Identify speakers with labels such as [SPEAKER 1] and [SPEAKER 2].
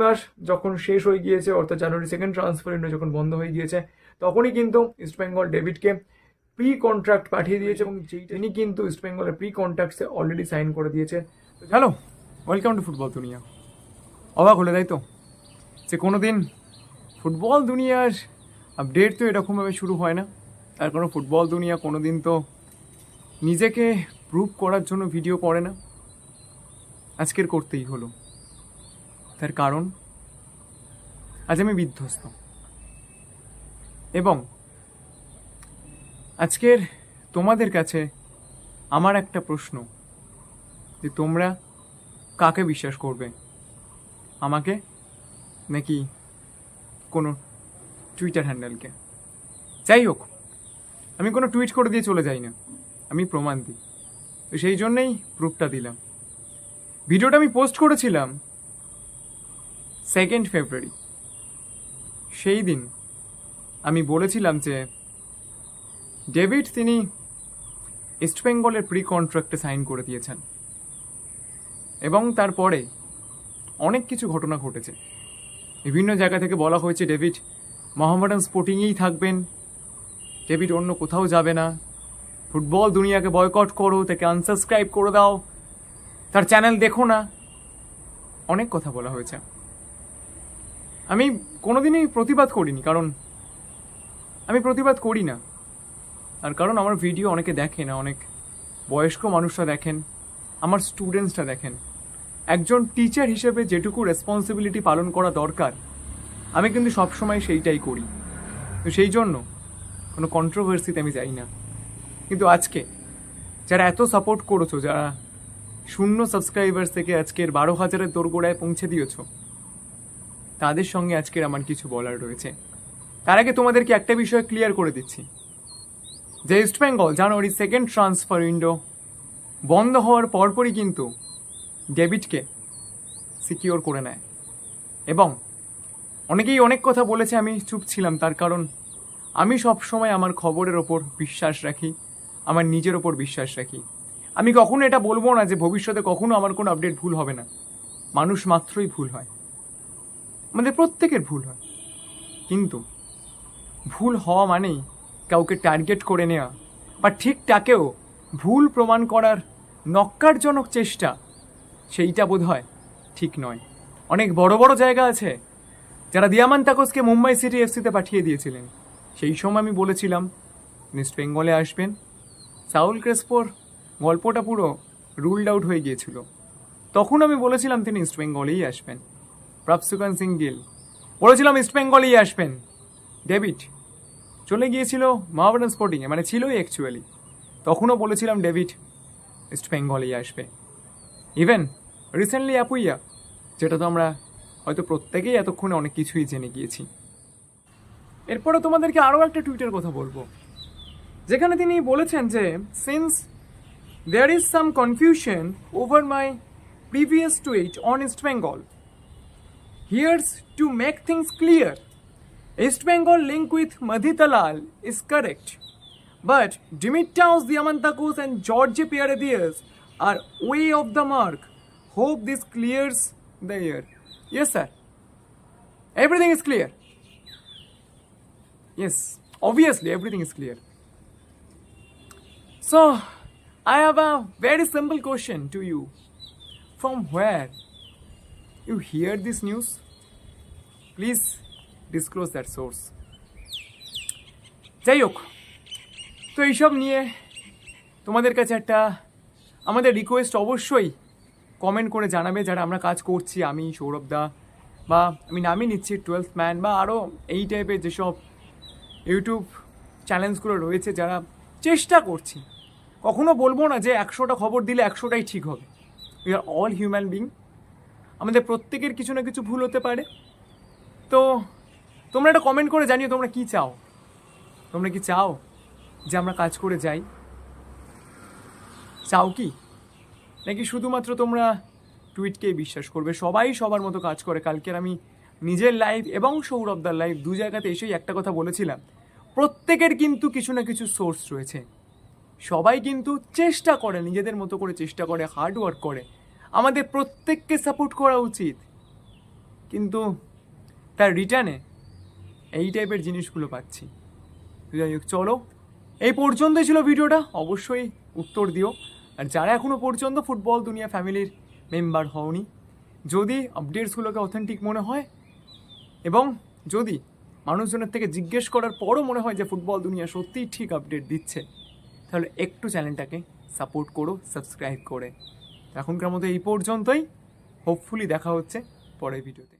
[SPEAKER 1] মাস যখন শেষ হয়ে গিয়েছে অর্থাৎ জানুয়ারি সেকেন্ড ট্রান্সফার উইন্ডো যখন বন্ধ হয়ে গিয়েছে তখনই কিন্তু ইস্টবেঙ্গল ডেভিডকে প্রি কন্ট্রাক্ট পাঠিয়ে দিয়েছে এবং যেই তিনি কিন্তু ইস্টবেঙ্গলের প্রি কন্ট্রাক্টসে অলরেডি সাইন করে দিয়েছে। হ্যালো ওয়েলকাম টু ফুটবল দুনিয়া। অবাক হলে তাই তো? যে কোনো দিন ফুটবল দুনিয়ার আপডেট তো এরকমভাবে শুরু হয় না। তার কারণ ফুটবল দুনিয়া কোনো দিন তো নিজেকে প্রুভ করার জন্য ভিডিও করে না। আজকের করতেই হলো। তার কারণ। আজ আমি বিধ্বস্ত। এবং আজকের তোমাদের কাছে আমার একটা প্রশ্ন, যে তোমরা কাকে বিশ্বাস করবে? আমাকে নাকি কোনো টুইটার হ্যান্ডেলকে যাই হোক, আমি কোনো টুইট করে দিয়ে চলে যাই না। আমি প্রমাণ দিই। তো সেই জন্যেই প্রুফটা দিলাম। ভিডিওটা আমি পোস্ট করেছিলাম। সেকেন্ড ফেব্রুয়ারি। সেই দিন আমি বলেছিলাম যে, ডেভিড তিনি ইস্টবেঙ্গলের প্রি কন্ট্রাক্টে সাইন করে দিয়েছেন। এবং তারপরে অনেক কিছু ঘটনা ঘটেছে। বিভিন্ন জায়গা থেকে বলা হয়েছে, ডেভিড মোহামেডান স্পোর্টিংয়েই থাকবেন। ডেভিড অন্য কোথাও যাবে না। ফুটবল দুনিয়াকে বয়কট করো, তাকে আনসাবস্ক্রাইব করে দাও। তার চ্যানেল দেখো না। অনেক কথা বলা হয়েছে। আমি কোনোদিনই প্রতিবাদ করিনি, কারণ আমি প্রতিবাদ করি না। আর কারণ আমার ভিডিও অনেকে দেখে না অনেক বয়স্ক মানুষরা দেখেন, আমার স্টুডেন্টসরা দেখেন। একজন টিচার হিসেবে যেটুকু রেসপন্সিবিলিটি পালন করা দরকার, আমি কিন্তু সবসময় সেইটাই করি। তো সেই জন্য কোনো কন্ট্রোভার্সিতে আমি যাই না। কিন্তু আজকে যারা এত সাপোর্ট করেছ, যারা শূন্য সাবস্ক্রাইবার্স থেকে আজকের বারো হাজারের দোরগোড়ায় পৌঁছে দিয়েছ তাদের সঙ্গে আজকের আমার কিছু বলার রয়েছে। তার আগে তোমাদেরকে একটা বিষয় ক্লিয়ার করে দিচ্ছি। যে ইস্ট বেঙ্গল জানুয়ারি সেকেন্ড ট্রান্সফার উইন্ডো বন্ধ হওয়ার পরপরই কিন্তু ডেবিটকে সিকিওর করে নেয়। এবং অনেকেই অনেক কথা বলেছে, আমি চুপ ছিলাম তার কারণ আমি সবসময় আমার খবরের ওপর বিশ্বাস রাখি, আমার নিজের ওপর বিশ্বাস রাখি। আমি কখনো এটা বলব না যে ভবিষ্যতে কখনো আমার কোনো আপডেট ভুল হবে না। মানুষ মাত্রই ভুল হয়। আমাদের প্রত্যেকের ভুল হয়। কিন্তু ভুল হওয়া মানেই কাউকে টার্গেট করে নেওয়া বা ঠিকটাকেও ভুল প্রমাণ করার নক্কারজনক চেষ্টা, সেইটা বোধ হয় ঠিক নয়। অনেক বড় বড় জায়গা আছে যারা দিয়ামান তাকসকে মুম্বাই সিটি এফসিতে পাঠিয়ে দিয়েছিলেন। সেই সময় আমি বলেছিলাম ইস্ট বেঙ্গলে আসবেন। সাউল ক্রেসপোর গল্পটা পুরো রুলড আউট হয়ে গিয়েছিল। তখন আমি বলেছিলাম তিনি ইস্ট বেঙ্গলেই আসবেন। প্রাপসুকান সিং গিল বলেছিলাম ইস্ট বেঙ্গলেই আসবেন ডেভিড চলে গিয়েছিল মহাবাডান স্পোর্টিংয়ে মানে ছিলই অ্যাকচুয়ালি তখনও বলেছিলাম ডেভিড ইস্ট বেঙ্গলেই আসবে ইভেন রিসেন্টলি অ্যাপুইয়া যেটা তো আমরা হয়তো প্রত্যেকেই এতক্ষণে অনেক কিছুই জেনে গিয়েছি। এরপরে তোমাদেরকে আরও একটা টুইটের কথা বলব। যেখানে তিনি বলেছেন যে since there is some confusion over my previous tweet on East Bengal Here's to make things clear. East Bengal link with Madhitalal is correct. But Dimitraos Diamantakos and George Pieradias are way off the mark. Hope this clears the air. Yes, sir. Everything is clear. Yes, obviously everything is clear. So, I have a very simple question to you. From where you hear this news? Please disclose that source যাই হোক, তো এইসব নিয়ে তোমাদের কাছে একটা, আমাদের request অবশ্যই কমেন্ট করে জানাবে যারা আমরা কাজ করছি, আমি, সৌরভ দা, বা আমি নামই নিচ্ছি টুয়েলথ ম্যান বা আরও এই টাইপের যেসব ইউটিউব চ্যানেলসগুলো রয়েছে যারা চেষ্টা করছি। কখনো বলব না যে একশোটা খবর দিলে একশোটাই ঠিক হবে। We are all human being আমাদের প্রত্যেকের কিছু না কিছু ভুল হতে পারে। তো তোমরা একটা কমেন্ট করে জানিও তোমরা কি চাও। তোমরা কি চাও যে আমরা কাজ করে যাই? চাও কি? নাকি শুধুমাত্র তোমরা টুইটকেই বিশ্বাস করবে? সবাই সবার মতো কাজ করে। কালকের আমি নিজের লাইভ এবং সৌরভদার লাইভ দু জায়গাতে এসেই একটা কথা বলেছিলাম। প্রত্যেকের কিন্তু কিছু না কিছু সোর্স রয়েছে। সবাই কিন্তু চেষ্টা করে, নিজেদের মতো করে চেষ্টা করে হার্ড ওয়ার্ক করে। আমাদের প্রত্যেককে সাপোর্ট করা উচিত। কিন্তু তার রিটার্নে এই টাইপের জিনিসগুলো পাচ্ছি। যাই হোক, চলো। এই পর্যন্তই ছিল ভিডিওটা অবশ্যই উত্তর দিও। আর যারা এখনও পর্যন্ত ফুটবল দুনিয়া ফ্যামিলির মেম্বার হওনি, যদি আপডেটসগুলোকে অথেন্টিক মনে হয় এবং যদি মানুষজনের থেকে জিজ্ঞেস করার পরও মনে হয় যে ফুটবল দুনিয়া সত্যিই ঠিক আপডেট দিচ্ছে, তাহলে একটু চ্যানেলটাকে সাপোর্ট করো সাবস্ক্রাইব করে। এখনকার মতো এই পর্যন্তই। হোপফুলি দেখা হচ্ছে পরের ভিডিওতে।